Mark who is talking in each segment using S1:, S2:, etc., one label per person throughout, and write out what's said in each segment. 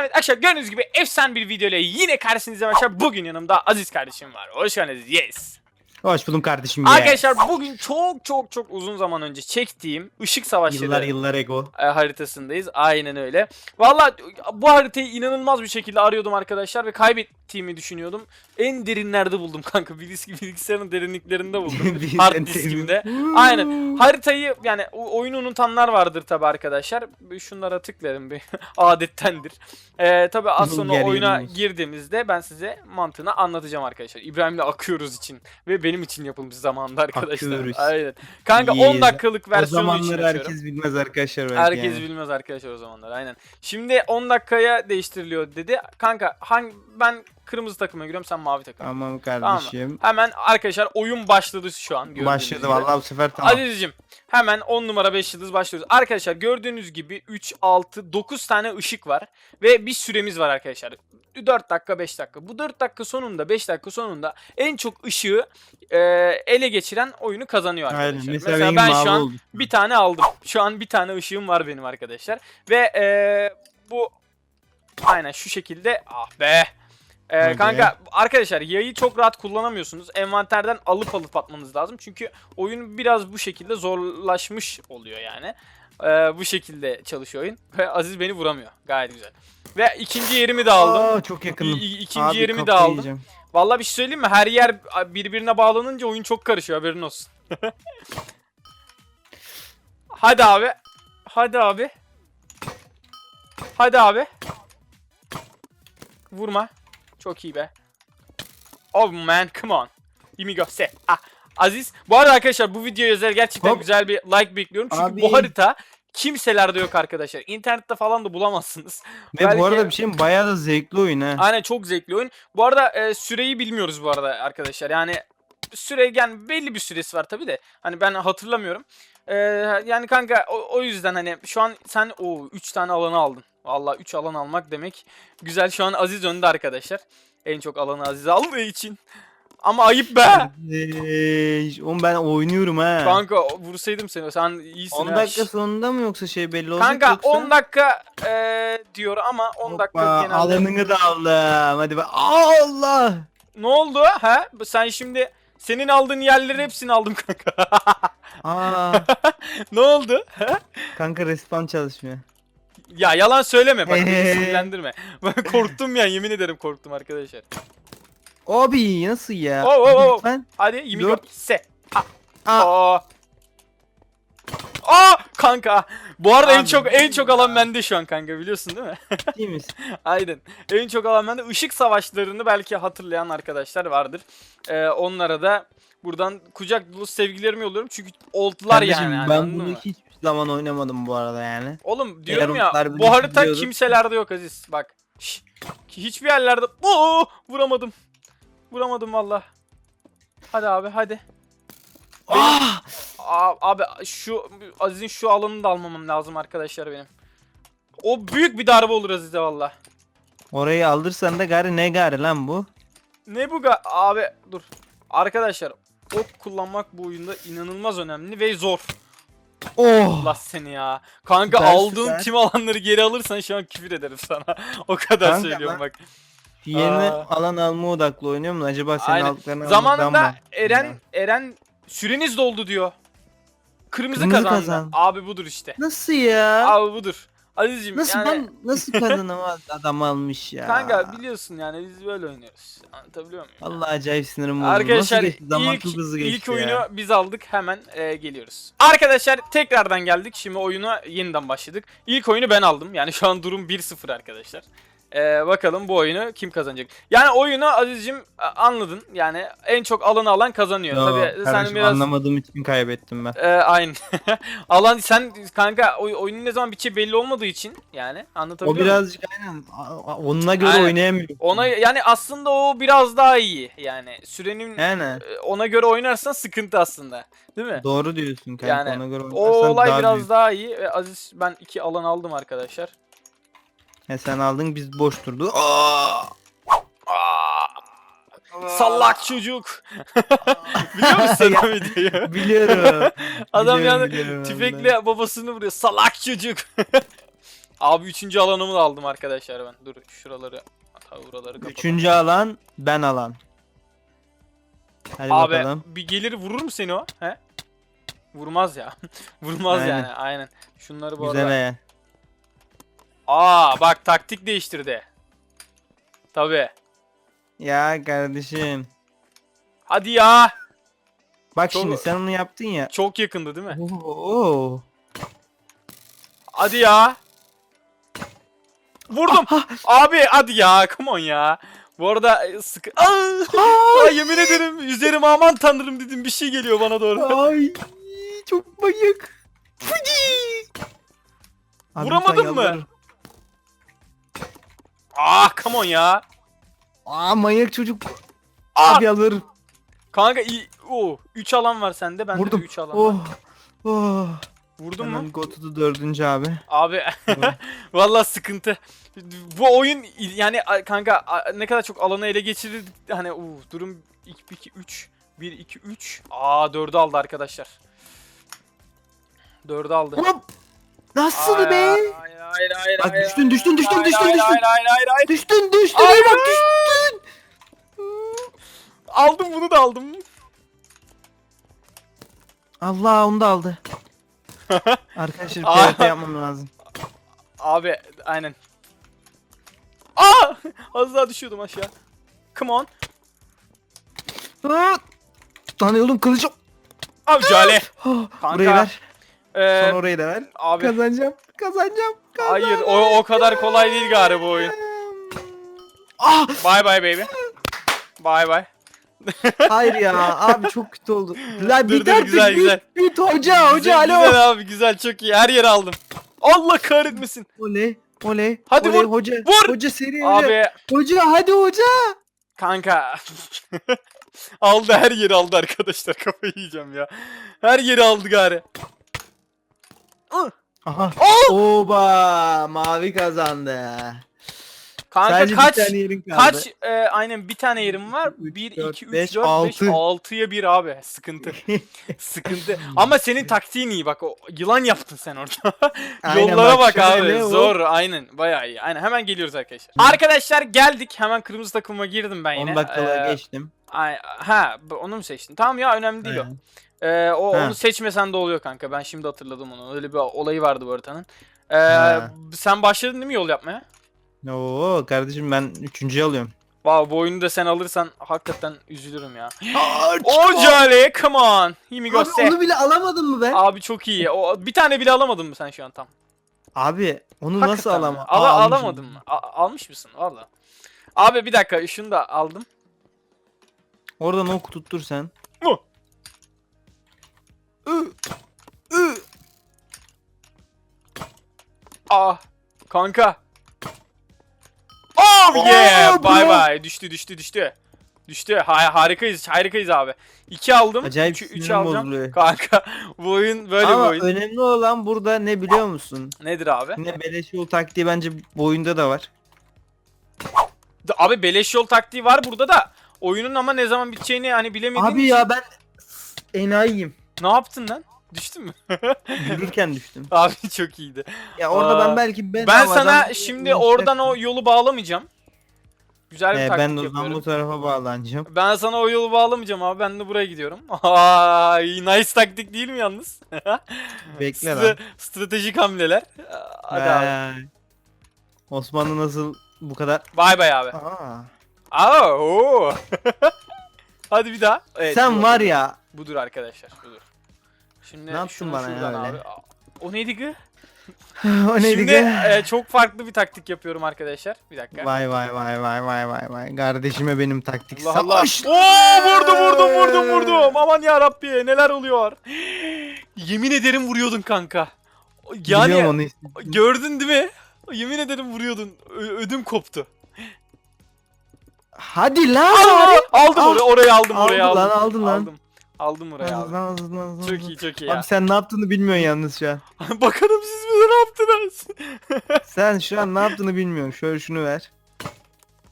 S1: Evet arkadaşlar gördüğünüz gibi efsane bir video ile yine karşınızda arkadaşlar. Bugün yanımda Aziz kardeşim var. Hoş geldiniz. Yes.
S2: Hoş buldum kardeşim. ya.
S1: Arkadaşlar bugün çok çok çok uzun zaman önce çektiğim Işık Savaşları
S2: Yıllar yıllar ego.
S1: e, haritasındayız. Aynen öyle. Valla bu haritayı inanılmaz bir şekilde arıyordum arkadaşlar ve kaybettiğimi düşünüyordum. En derinlerde buldum kanka. Bilgis- Bilgisayarın derinliklerinde buldum. Hard diskimde. Aynen. Haritayı yani oyunu unutanlar vardır tabi arkadaşlar. Şunlara tıklarım bir adettendir. Ee, tabi az sonra oyuna girdiğimizde ben size mantığını anlatacağım arkadaşlar. İbrahim'le akıyoruz için ve benim için yapılmış zamanda arkadaşlar. Aynen. Kanka 10
S2: Yes.
S1: dakikalık
S2: O
S1: versiyonu için
S2: zamanları
S1: açıyorum.
S2: herkes bilmez arkadaşlar
S1: Herkes
S2: yani.
S1: bilmez arkadaşlar o zamanlar aynen. Şimdi 10 dakikaya değiştiriliyor dedi. Kanka hangi ben kırmızı takıma giriyorum sen mavi takıma.
S2: Tamam kardeşim.
S1: Hemen arkadaşlar oyun başladı şu an
S2: Başladı vallahi bu sefer tamam.
S1: Aziz'cim hemen 10 numara 5 yıldız başlıyoruz. Arkadaşlar gördüğünüz gibi 3, 6, 9 tane ışık var. Ve bir süremiz var arkadaşlar. 4 dakika 5 dakika. Bu 4 dakika sonunda 5 dakika sonunda en çok ışığı e, ele geçiren oyunu kazanıyor
S2: Aynen.
S1: arkadaşlar.
S2: Mesela,
S1: Mesela,
S2: benim
S1: ben şu an
S2: oldu.
S1: bir tane aldım. Şu an bir tane ışığım var benim arkadaşlar. Ve e, bu aynen şu şekilde ah be. E,
S2: Hadi.
S1: kanka arkadaşlar yayı çok rahat kullanamıyorsunuz. Envanterden alıp alıp atmanız lazım. Çünkü oyun biraz bu şekilde zorlaşmış oluyor yani. E, bu şekilde çalışıyor oyun. Ve Aziz beni vuramıyor. Gayet güzel. Ve ikinci yerimi de aldım.
S2: Aa, çok yakınım.
S1: İ- ikinci
S2: Abi,
S1: yerimi de aldım.
S2: yiyeceğim.
S1: Vallahi bir şey söyleyeyim mi? Her yer birbirine bağlanınca oyun çok karışıyor haberin olsun. Hadi abi. Hadi abi. Hadi abi. Vurma. Çok iyi be. Oh man come on. Say. Ah. Aziz. Bu arada arkadaşlar bu videoya özel gerçekten
S2: Hop.
S1: güzel bir like bekliyorum. Çünkü
S2: Abi.
S1: bu harita kimselerde yok arkadaşlar. İnternette falan da bulamazsınız.
S2: Ve
S1: Belki-
S2: bu arada bir şeyim bayağı da zevkli oyun ha.
S1: Aynen çok zevkli oyun. Bu arada e, süreyi bilmiyoruz bu arada arkadaşlar. Yani süre yani belli bir süresi var tabi de. Hani ben hatırlamıyorum. E, yani kanka o, o yüzden hani şu an sen o 3 tane alanı aldın. Vallahi 3 alan almak demek güzel. Şu an Aziz önde arkadaşlar. En çok alanı Aziz aldığı için. Ama ayıp be.
S2: Kardeş, Oğlum ben oynuyorum ha.
S1: Kanka vursaydım seni. Sen iyisin
S2: 10
S1: ha.
S2: dakika sonunda mı yoksa şey belli olacak
S1: Kanka
S2: yoksa?
S1: 10 dakika e, diyor ama 10 dakika
S2: Hoppa,
S1: genelde.
S2: Alanını da aldım. Hadi bak. Allah.
S1: Ne oldu? Ha? Sen şimdi senin aldığın yerleri hepsini aldım kanka.
S2: Aa,
S1: ne oldu?
S2: Kanka respawn çalışmıyor.
S1: Ya yalan söyleme bak beni sinirlendirme. Ben korktum ya yemin ederim korktum arkadaşlar.
S2: Abi nasıl ya?
S1: Oo, oo, oo.
S2: Lütfen.
S1: Hadi yemin
S2: Dört.
S1: yok. Se.
S2: Aa.
S1: Aa. Aa kanka. Bu arada en
S2: Abi,
S1: çok en çok alan bende şu an kanka biliyorsun değil mi?
S2: Değil misin?
S1: Aynen. En çok alan bende. Işık savaşlarını belki hatırlayan arkadaşlar vardır. Ee, onlara da buradan kucak dolu sevgilerimi yolluyorum. Çünkü oldular
S2: Kardeşim,
S1: yani.
S2: ben bunu
S1: mı?
S2: Zaman oynamadım bu arada yani.
S1: Oğlum diyorum
S2: Eğer
S1: ya bu harita
S2: biliyordur.
S1: kimselerde yok Aziz. Bak. Şş, hiçbir yerlerde. Oo, vuramadım. Vuramadım valla. Hadi abi hadi.
S2: Ah!
S1: Aa, abi şu Aziz'in şu alanını da almamam lazım arkadaşlar benim. O büyük bir darbe olur Aziz'e valla.
S2: Orayı aldırsan da gari ne gari lan bu?
S1: Ne bu ga- abi dur. Arkadaşlar ok kullanmak bu oyunda inanılmaz önemli ve zor.
S2: Oh!
S1: Allah seni ya. Kanka
S2: Süper,
S1: aldığın
S2: süper.
S1: tim alanları geri alırsan şu an küfür ederim sana. o kadar
S2: Kanka
S1: söylüyorum
S2: ben-
S1: bak.
S2: Yeni
S1: Aa.
S2: alan alma odaklı oynuyorum acaba senin
S1: Aynen.
S2: aldıklarını
S1: Zamanında
S2: mı?
S1: Eren Eren süreniz doldu diyor. Kırmızı,
S2: Kırmızı
S1: kazandı.
S2: kazan.
S1: Abi budur işte.
S2: Nasıl ya?
S1: Abi budur. Aziz'cim
S2: nasıl
S1: yani
S2: ben nasıl kadınım adam almış ya?
S1: kanka biliyorsun yani biz böyle oynuyoruz. Anlatabiliyor muyum?
S2: Allah acayip sinirim bozuldu.
S1: Arkadaşlar
S2: geçti? Zaman
S1: ilk,
S2: hızlı geçti
S1: ilk
S2: ya.
S1: oyunu biz aldık hemen e, geliyoruz. Arkadaşlar tekrardan geldik. Şimdi oyuna yeniden başladık. İlk oyunu ben aldım. Yani şu an durum 1-0 arkadaşlar. E, bakalım bu oyunu kim kazanacak. Yani oyunu Aziz'cim anladın. Yani en çok alanı alan kazanıyor.
S2: Yo,
S1: Tabii sen biraz
S2: anlamadığım için kaybettim ben.
S1: e, aynı. alan sen kanka oy- oyunun ne zaman biteceği belli olmadığı için yani
S2: O
S1: anlatabiliyor muyum?
S2: birazcık aynen onunla göre
S1: Aynen.
S2: oynayamıyorum.
S1: Ona yani aslında o biraz daha iyi. Yani sürenin
S2: Yani
S1: e, ona göre oynarsan sıkıntı aslında. Değil mi?
S2: doğru diyorsun kanka
S1: Yani
S2: ona göre
S1: O
S2: oynarsan
S1: olay
S2: daha
S1: biraz
S2: büyük.
S1: daha iyi. Ve Aziz ben iki alan aldım arkadaşlar.
S2: He, sen aldın biz boş durdu. Aa!
S1: Sallak çocuk. Biliyor musun o videoyu?
S2: Biliyorum.
S1: Adam
S2: Biliyorum,
S1: yani
S2: biliyorum
S1: tüfekle babasını vuruyor. Salak çocuk. Abi üçüncü alanımı da aldım arkadaşlar ben. Dur şuraları buraları kapatalım.
S2: Üçüncü alan ben alan. Hadi
S1: Abi
S2: bakalım.
S1: bir gelir vurur mu seni o? He? Vurmaz ya. Vurmaz
S2: Aynen.
S1: yani aynen. Şunları bu
S2: Güzel
S1: arada. Aa bak taktik değiştirdi. Tabi.
S2: Ya kardeşim.
S1: Hadi ya.
S2: Bak
S1: Çok-
S2: şimdi sen onu yaptın ya.
S1: Çok yakındı değil mi?
S2: Oo.
S1: Hadi ya. Vurdum. Abi hadi ya. Come on ya. Bu arada e, sıkı... Aa, Ay, yemin ederim üzerime aman tanrım dedim bir şey geliyor bana doğru.
S2: Ay çok manyak. Abi
S1: Vuramadın mı? Ah come on ya.
S2: Aa manyak çocuk.
S1: Ah!
S2: Abi yalvarırım.
S1: Kanka iyi. Oo, 3 alan var sende. Bende
S2: Vurdum.
S1: de 3 alan var.
S2: Oh. Oh.
S1: Vurdun mu?
S2: Hemen dördüncü abi.
S1: Abi vallahi sıkıntı. Bu oyun yani a- kanka a- ne kadar çok alanı ele geçirir hani uu, durum 2 2 3 1 2 3. Aa 4'ü aldı arkadaşlar. 4'ü aldı.
S2: Hop. Nasıl
S1: Hayır,
S2: be?
S1: hayır, hayır, hayır,
S2: Bak
S1: hayır,
S2: düştün, düştün, düştün,
S1: hayır,
S2: düştün,
S1: hayır,
S2: düştün.
S1: Hayır hayır hayır hayır.
S2: Düştün düştün
S1: Hayır.
S2: bak düştün.
S1: Aldım bunu da aldım.
S2: Allah onu da aldı. Arkadaşlar. PvP yapmam lazım.
S1: Abi aynen. Aa! Az daha düşüyordum aşağı. Come on.
S2: Aa! Lan kılıcım.
S1: Abi Cale.
S2: Oh,
S1: Kanka,
S2: Burayı ver.
S1: Ee,
S2: Sonra orayı da ver.
S1: abi
S2: Kazanacağım. Kazanacağım.
S1: hayır o, o kadar kolay değil galiba bu oyun.
S2: Ah!
S1: Bye bye baby. Bye bye.
S2: Hayır ya abi çok kötü oldu. La
S1: Dur, dur,
S2: artık
S1: güzel, güzel.
S2: bit hoca hoca
S1: güzel,
S2: alo.
S1: Güzel abi güzel çok iyi. Her yeri aldım. Allah kahretmesin.
S2: Oley oley.
S1: Hadi
S2: oley,
S1: vur,
S2: Hoca,
S1: vur.
S2: Hoca seri hoca.
S1: Abi
S2: Hoca hadi hoca.
S1: kanka. aldı her yeri aldı arkadaşlar. Kafayı yiyeceğim ya. Her yeri aldı gari.
S2: Aha.
S1: Oh!
S2: Oba mavi kazandı.
S1: Kanka
S2: Sadece
S1: kaç
S2: bir tane yerin kaldı.
S1: kaç e, aynen bir tane yerim var.
S2: Üç,
S1: 1
S2: dört,
S1: 2 3
S2: beş,
S1: 4 5
S2: altı.
S1: 6'ya 1 abi. Sıkıntı. Sıkıntı. Ama senin taktiğin iyi bak. O yılan yaptın sen orada. Yollara bak,
S2: şöyle
S1: abi.
S2: o-
S1: Zor. Aynen. Bayağı iyi. Aynen. Hemen geliyoruz arkadaşlar. Arkadaşlar geldik. Hemen kırmızı takıma girdim ben yine.
S2: 10 dakikada
S1: Ee,
S2: geçtim.
S1: ay- ha, onu mu seçtin? Tamam ya önemli değil o. Ee, o
S2: Ha.
S1: onu seçmesen de oluyor kanka. Ben şimdi hatırladım onu. Öyle bir olayı vardı bu haritanın. Ee, sen başladın değil mi yol yapmaya?
S2: Oo kardeşim ben üçüncüyü alıyorum.
S1: Vay bu oyunu da sen alırsan hakikaten üzülürüm ya.
S2: Aa,
S1: O Jolly, come on.
S2: Abi
S1: say.
S2: onu bile alamadın mı ben?
S1: Abi çok iyi. O bir tane bile alamadın mı sen şu an tam?
S2: Abi onu nasıl
S1: Hakikaten mi?
S2: alamam?
S1: Ala, alamadın mı? A- almış mısın valla? Abi bir dakika şunu da aldım.
S2: Oradan ok tuttur sen.
S1: Mu. Aa kanka. Oh yeah.
S2: Oo,
S1: bye
S2: bro.
S1: bye. Düştü düştü düştü. Düştü. Ha, harikayız. Harikayız abi. 2 aldım.
S2: Acayip
S1: 3
S2: sinirim
S1: alacağım.
S2: bozuluyor.
S1: Kanka bu oyun böyle bir
S2: Ama
S1: oyun.
S2: önemli olan burada ne biliyor musun?
S1: Nedir abi?
S2: Yine beleş yol taktiği bence bu oyunda da var.
S1: Abi beleş yol taktiği var burada da. Oyunun ama ne zaman biteceğini hani bilemediğim
S2: Abi
S1: için-
S2: ya ben enayiyim.
S1: Ne yaptın lan? Düştün mü?
S2: Yürürken düştüm.
S1: Abi çok iyiydi.
S2: Ya orada
S1: Aa,
S2: ben belki ben
S1: Ben sana şimdi oradan o yolu bağlamayacağım. Güzel bir
S2: Ee,
S1: taktik
S2: ben de
S1: yapıyorum.
S2: bu tarafa bağlanacağım.
S1: Ben sana o yolu bağlamayacağım abi. Ben de buraya gidiyorum. Ay, nice taktik değil mi yalnız?
S2: Bekle lan.
S1: stratejik hamleler. Hadi abi.
S2: Vay. Osmanlı nasıl bu kadar?
S1: Bay bay abi.
S2: Aa.
S1: Aa, oo. Hadi bir daha. Evet,
S2: Sen var ya.
S1: Budur arkadaşlar. Budur. Şimdi
S2: Ne yaptın bana ya öyle?
S1: abi. O neydi ki?
S2: o neydi
S1: Şimdi e, çok farklı bir taktik yapıyorum arkadaşlar. Bir dakika.
S2: Vay vay vay vay vay vay vay. Kardeşime benim taktik
S1: Allah Allah.
S2: savaş.
S1: Oo vurdum vurdum vurdum vurdum. Aman ya Rabbi neler oluyor? Yemin ederim vuruyordun kanka. Yani
S2: Biliyorum onu istedim.
S1: gördün değil mi? Yemin ederim vuruyordun. Ö- ödüm koptu.
S2: Hadi lan.
S1: Aa, aldım
S2: Ah.
S1: orayı, orayı aldım, orayı
S2: Aldın
S1: aldım.
S2: lan, aldın lan.
S1: Aldım. Aldım aldım.
S2: lan, aldın lan,
S1: Çok iyi çok iyi ya.
S2: Abi sen ne yaptığını bilmiyorsun yalnız şu an.
S1: Bakalım siz bize ne yaptınız?
S2: Sen şu an ne yaptığını bilmiyorsun. Şöyle şunu ver.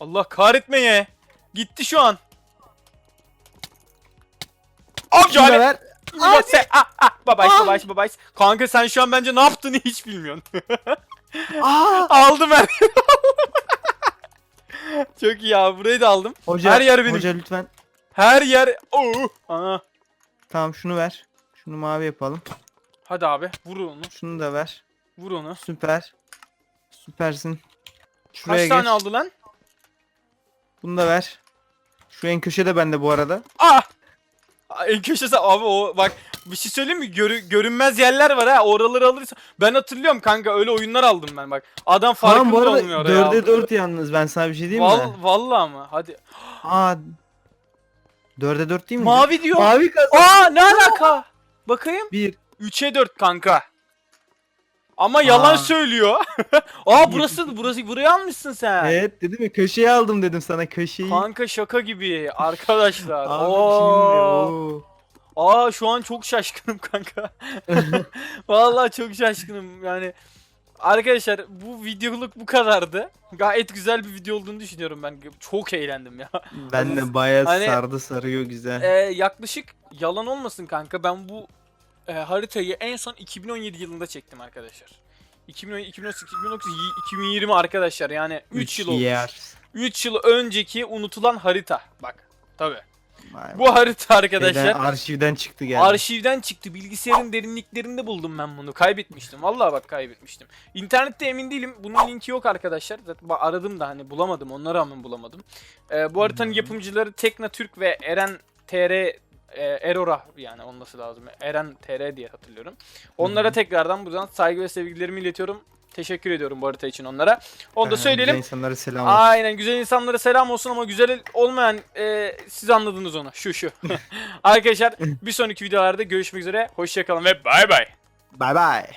S1: Allah kahretmeye. Gitti şu an. Al
S2: Şunu da ver.
S1: Hadi. Ah, ah, babay,
S2: Ah.
S1: babay, babay. Kanka sen şu an bence ne yaptığını hiç bilmiyorsun.
S2: Aa!
S1: Aldım her Çok iyi abi burayı da aldım.
S2: Hoca,
S1: Her yer benim.
S2: Hoca lütfen.
S1: Her yer. Oo. Ana.
S2: Tamam şunu ver. Şunu mavi yapalım.
S1: Hadi abi vur onu.
S2: Şunu da ver.
S1: Vur onu.
S2: Süper. Süpersin. Şuraya
S1: Kaç
S2: geç.
S1: tane aldı lan?
S2: Bunu da ver. Şu en köşede bende bu arada.
S1: Ah! Aa, En köşesi abi o bak bir şey söyleyeyim mi? Görü- görünmez yerler var ha. Oraları alırsa. Ben hatırlıyorum kanka öyle oyunlar aldım ben bak. Adam farkında
S2: Tamam bu arada
S1: olmuyor ya.
S2: 4'e 4 yalnız ben sana bir şey diyeyim
S1: Val
S2: mi?
S1: vallahi mı? Hadi.
S2: Aa 4'e 4 değil mi?
S1: Mavi diyor.
S2: Mavi kazan.
S1: Aa ne alaka? Bakayım.
S2: 1.
S1: 3'e 4 kanka. Ama yalan
S2: Aa.
S1: söylüyor. Aa burası burası buraya almışsın sen.
S2: Evet dedim ya köşeye aldım dedim sana köşeyi.
S1: Kanka şaka gibi arkadaşlar.
S2: Abi
S1: oo. Aa şu an çok şaşkınım kanka. Vallahi çok şaşkınım yani. Arkadaşlar bu videoluk bu kadardı. Gayet güzel bir video olduğunu düşünüyorum ben. Çok eğlendim ya.
S2: Ben de bayağı
S1: Hani-
S2: sardı sarıyor güzel.
S1: Ee, yaklaşık yalan olmasın kanka ben bu e, haritayı en son 2017 yılında çektim arkadaşlar. 2017, 2018, 2019, 2020 arkadaşlar yani 3 yıl olmuş.
S2: years.
S1: 3 yıl önceki unutulan harita. Bak tabi.
S2: Vay
S1: Bu harita arkadaşlar.
S2: Şeyden, arşivden çıktı geldi.
S1: Arşivden çıktı. Bilgisayarın derinliklerinde buldum ben bunu. Kaybetmiştim. Vallahi bak kaybetmiştim. İnternette emin değilim. Bunun linki yok arkadaşlar. Zaten aradım da hani bulamadım. Ona rağmen bulamadım. Ee, bu haritanın
S2: Hmm.
S1: yapımcıları Tekna Türk ve Eren TR e, Erora yani olması lazım. Eren TR diye hatırlıyorum. Onlara
S2: Hı.
S1: tekrardan buradan saygı ve sevgilerimi iletiyorum. Teşekkür ediyorum bu harita için onlara. Onu da
S2: Ee,
S1: söyleyelim.
S2: güzel insanlara selam olsun.
S1: Aynen güzel insanlara selam olsun ama güzel olmayan e, siz anladınız onu. Şu şu. Arkadaşlar bir sonraki videolarda görüşmek üzere. Hoşçakalın ve bay bay.
S2: Bye bye.